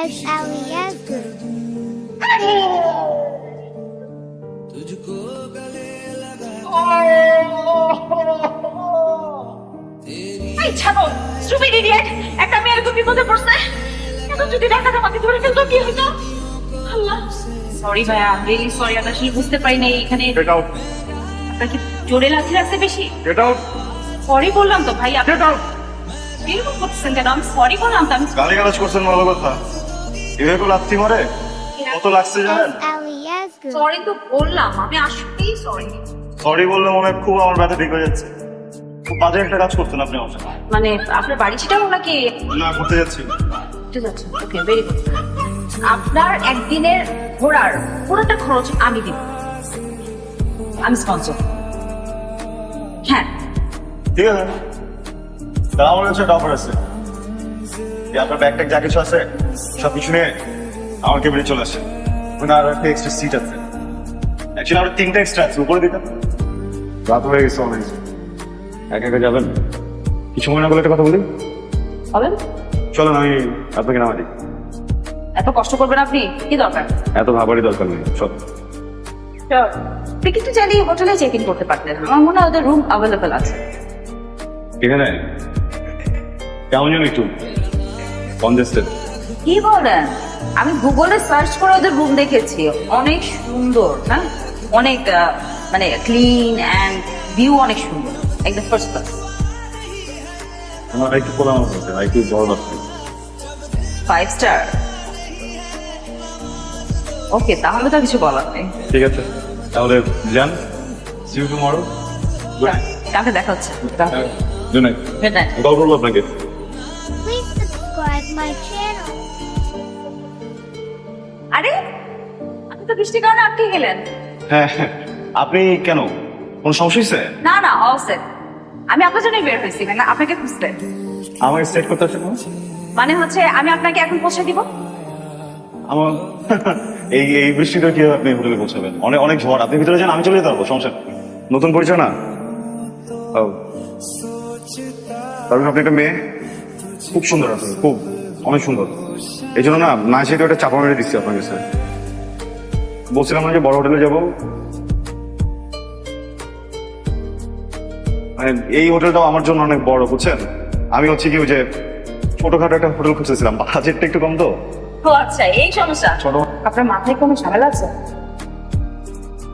S L S এই ছাড়ো stupid idiot একটা মেয়ে এরকম বিপদে পড়ছে। এখন যদি ডাকাত আমাকে ধরে ফেলতো কি হতো আল্লাহ। সরি ভাইয়া রিয়েলি সরি আমি আসলে বুঝতে পারিনি এখানে গেট আউট আপনার কি জোরে লাথি লাগছে বেশি। গেট আউট সরি বললাম তো ভাই আপনি গেট আউট এরকম করতেছেন কেন? আমি সরি বললাম তো আমি গালি গালাজ করছেন ভালো কথা। এভাবে কেউ লাথি মারে? কত লাগছে জানেন? সরি তো বললাম আমি আসলেই সরি সরি বললে মনে হয় খুব আমার ব্যথা ঠিক হয়ে যাচ্ছে। খুব বাজে একটা কাজ করতেন আপনি আমার সাথে। মানে আপনার বাড়ি ছিটাও নাকি? না করতে যাচ্ছি। ঠিক আছে ওকে ভেরি গুড আপনার একদিনের ঘোরার পুরোটা খরচ আমি দিব। আমি স্পন্সর হ্যাঁ। ঠিক আছে। তা আমার কাছে একটা অফার আছে। আপনার ব্যাগ ট্যাগ যা কিছু আছে সব কিছু নিয়ে আমার কেবিনে চলে আসে। ওখানে আর একটা এক্সট্রা সিট আছে। অ্যাকচুয়ালি আমার তিনটা এক্সট্রা আছে উপরে দিতাম রাত হয়ে গেছে অনেক একা একা যাবেন? কিছু মনে না করলে একটা কথা বলি? হবেন চলেন আমি আপনাকে নামা দিই। এত কষ্ট করবেন আপনি? কি দরকার? এত ভাবারই দরকার নেই চল। আপনি কিন্তু চাইলে হোটেলে চেক ইন করতে পারতেন। আমার মনে হয় ওদের রুম অ্যাভেলেবেল আছে। এখানে? কেমন যেন একটু। কনজেস্টেড। কি বলেন? আমি গুগলে সার্চ করে ওদের রুম দেখেছি। অনেক সুন্দর হ্যাঁ? অনেক আহ, মানে ক্লিন অ্যান্ড ভিউ অনেক সুন্দর। একদম ফার্স্ট ক্লাস আমার একটু ফাইভ স্টার ওকে তাহলে তো কিছু বলার নেই। ঠিক আছে। তাহলে যান। সি ইউ টুমরো কালকে দেখা হচ্ছে। Good night good night call করব আপনাকে। Please subscribe my channel. তো বৃষ্টির কারণে আটকে গেলেন। হ্যাঁ আপনি কেন? কোনো সমস্যা হয়েছে? না না অল সেট আমি আপনার জন্যই বের হয়েছি না আপনাকে খুঁজতে। আমাকে সেট করতে আসেন মানে হচ্ছে আমি আপনাকে এখন পৌঁছে দিব? আমার এই এই বৃষ্টিটা কীভাবে আপনি হোটেলে পৌঁছাবেন? অনেক অনেক ঝড়। আপনি ভিতরে যান আমি চলে যেতে পারব সমস্যা নতুন পরিচয় না? ও। তারপর আপনি একটা মেয়ে? খুব সুন্দর আছে খুব অনেক সুন্দর। এই জন্য না না সেটা একটা চাপা মেরে দিচ্ছি আপনার কাছে বলছিলাম না যে বড় হোটেলে যাব। মানে এই হোটেলটাও আমার জন্য অনেক বড় বুঝছেন? আমি হচ্ছে কি ওই যে ছোটখাটো একটা হোটেল খুঁজতেছিলাম। বাজেটটা একটু কম তো? ও আচ্ছা এই সমস্যা। ছোট। আপনার মাথায় কোনো ঝামেলা আছে?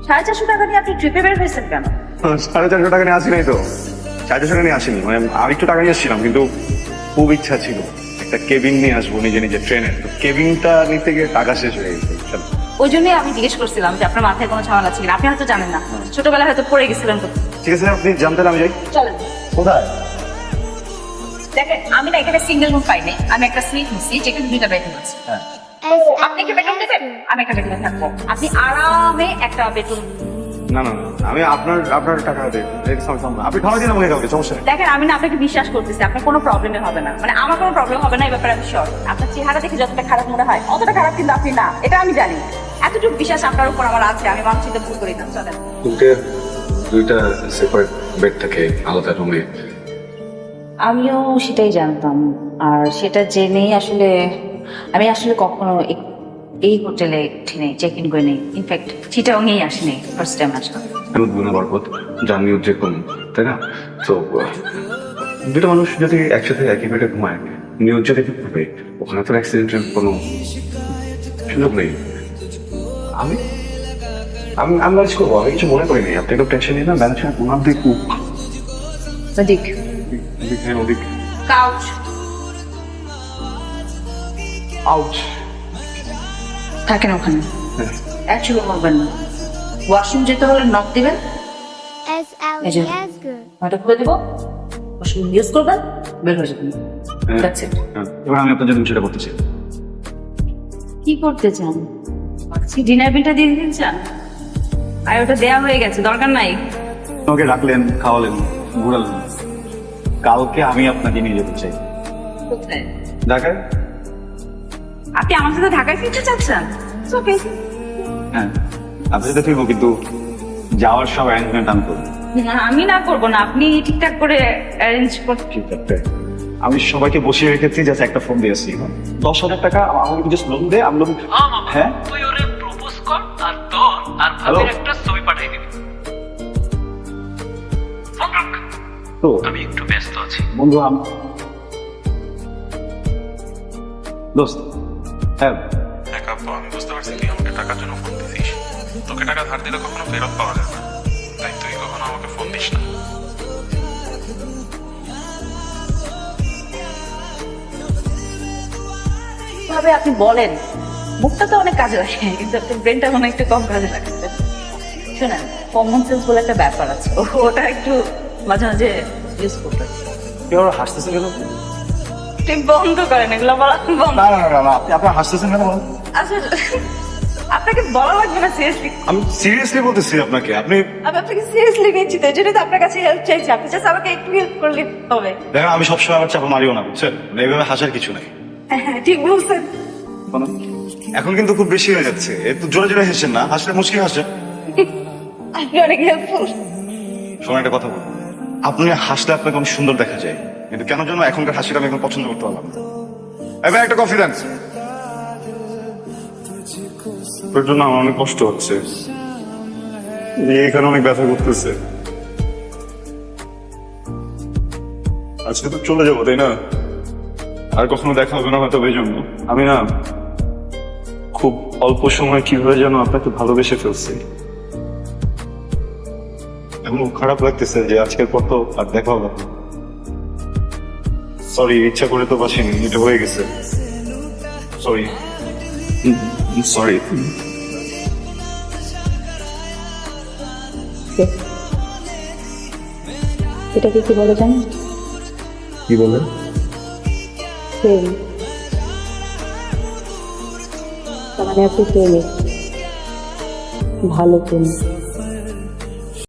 সাড়ে চারশো টাকা নিয়ে আপনি ট্রিপে বের হয়েছেন কেন? সাড়ে চারশো টাকা নিয়ে আসি নাই তো। সাড়ে চারশো টাকা নিয়ে আসিনি। মানে আর একটু টাকা নিয়ে আসছিলাম কিন্তু খুব ইচ্ছা ছিল। একটা কেবিন নিয়ে আসব নিজে নিজে ট্রেনে তো কেবিনটা নিতে গিয়ে টাকা শেষ হয়ে গেছে? ওই জন্যই আমি জিজ্ঞেস করছিলাম যে আপনার মাথায় কোনো ঝামেলা আছে কিনা? আপনি হয়তো জানেন না। ছোটবেলায় হয়তো পড়ে গেছিলেন তো। ঠিক আছে আপনি জানতেন আমি যাই। চলেন। কোথায়? দেখেন আমি না এখানে সিঙ্গেল রুম পাইনি। আমি একটা সুইট নিচ্ছি যেখানে দুইটা বেডরুম আছে। হ্যাঁ। আপনি কি বেডরুম নেবেন? আমি একটা বেডরুমে থাকব। আপনি আরামে একটা বেডরুম না না না, আমি আপনার আপনার টাকা দেব আপনি খাওয়া দিন আমাকে কাউকে সমস্যা দেখেন আমি না আপনাকে বিশ্বাস করতেছি আপনার কোনো প্রবলেমে হবে না। মানে আমার কোনো প্রবলেম হবে না এই ব্যাপারে আমি শিওর আপনার চেহারা দেখে যতটা খারাপ মনে হয় অতটা খারাপ কিন্তু আপনি না। এটা আমি জানি। এতটুকু বিশ্বাস আপনার উপর আমার আছে আমি মানুষের ভুল করি না চলেন। কিন্তু দুইটা সেপারেট বেড থাকে আলাদা রুমে আমিও সেটাই জানতাম আর সেটা জেনেই আসলে আমি আসলে কখনো এই হোটেলে উঠিনি চেক ইন করে নেই। ইনফ্যাক্ট চিটাও নিয়েই আসিনি ফার্স্ট টাইম আসলাম। আমি দুনা বরকত জানিও যে কোন তাই না? তো দুটো মানুষ যদি একসাথে একই বেডে ঘুমায় নিউজ যদি ওখানে তো অ্যাক্সিডেন্টের কোনো সুযোগ নেই। আমি? আমি আমি ম্যানেজ করব আমি কিছু মনে করিনি। আপনি একটু টেনশন নিয়ে না ম্যানেজ করে সদিক ওদিক হ্যাঁ ওদিক। কাউচ আউট থাকেন ওখানে। হ্যাঁ। অ্যাকচুয়ালি বলবেন না। ওয়াশরুম যেতে হলে নক দিবেন। L E খুলে দেবো। ওয়াশরুম ইউজ করবেন বের হয়ে যাবেন। হ্যাঁ। হ্যাঁ, এবার আমি আপনার জন্য সেটা করতেছি কি করতে চান? ডিনার বিলটা দিয়ে দিতে চান? আর ওটা দেয়া হয়ে গেছে দরকার নাই। রাখলেন খাওয়ালেন ঘুরালেন। কালকে আমি আপনাকে নিয়ে যেতে চাই। কোথায়? ঢাকায়? আপনি আমার সাথে ঢাকায় ফিরতে চাচ্ছেন? ওকে হ্যাঁ আপনি সাথে ফিরবো কিন্তু যাওয়ার সব অ্যারেঞ্জমেন্ট আমি করব। আমি না করব না আপনি ঠিকঠাক করে অ্যারেঞ্জ করতে ঠিক আছে আমি সবাইকে বসিয়ে রেখেছি জাস্ট একটা ফোন দিয়েছি দশ হাজার টাকা আমাকে জাস্ট লোন দে? আমি লোন হ্যাঁ? তুই ওরে প্রপোজ কর আর তোর আর ভাবির একটা ছবি পাঠিয়ে দিবি। তো? আমি একটু ব্যস্ত আছি। বন্ধু আম দোস্ত হ্যাঁ। আমি বুঝতে পারছি তুই আমাকে টাকার জন্য ফোন দিছিস। তোকে টাকা ধার দিলে কখনো ফেরত পাওয়া যায় না। তাই তুই কখনো আমাকে ফোন দিস না। ভাবে আপনি বলেন মুখটা তো অনেক কাজে লাগে কিন্তু আপনার ব্রেনটা মনে একটু কম কাজে লাগছে শোনেন কমন সেন্স বলে একটা ব্যাপার আছে ওটা একটু মাঝে মাঝে ইউজ করতে কেউ আর হাসতেছেন কেন? বন্ধ করেন এগুলো বলা বন্ধ। না না না, আপনি আপনার হাসতেছেন কেন বলেন? আচ্ছা আপনাকে বলা লাগবে না সিরিয়াসলি আমি সিরিয়াসলি বলতেছি আপনাকে আপনি আমি আপনাকে সিরিয়াসলি নিচ্ছি তো তো আপনার কাছে হেল্প চাইছি। আপনি জাস্ট আমাকে একটু হেল্প করলে হবে। দেখেন আমি সবসময় আমার চাপা মারিও না বুঝছেন? মানে এইভাবে হাসার কিছু নাই। হ্যাঁ, ঠিক বলছেন। এখন কিন্তু খুব বেশি হয়ে যাচ্ছে। একটু জোরে জোরে হেসেন না। হাসলে মুশকিল হাসে। আপনি অনেক হেল্পফুল শোনো একটা কথা বলব আপনি হাসলে আপনাকে অনেক সুন্দর দেখা যায়। কিন্তু কেন যেন এখনকার হাসিটা আমি এখন পছন্দ করতে পারলাম না। এবার একটা কফি দেন। তোর জন্য আমার অনেক কষ্ট হচ্ছে। এই এখানে অনেক ব্যথা করতেছে। আজকে তো চলে যাব তাই না? আর কখনো দেখা হবে না হয়তো এই জন্য আমি না খুব অল্প সময় কীভাবে যেন আপনাকে ভালোবেসে ফেলছি। এখন খারাপ লাগতেছে যে আজকের পর তো আর দেখা হবে সরি ইচ্ছা করে তো বাসিনি এটা হয়ে গেছে। সরি সরি এটাকে কি বলে জানেন? কি বলে? প্রেম তার মানে আপনি প্রেমিক ভালো প্রেমিক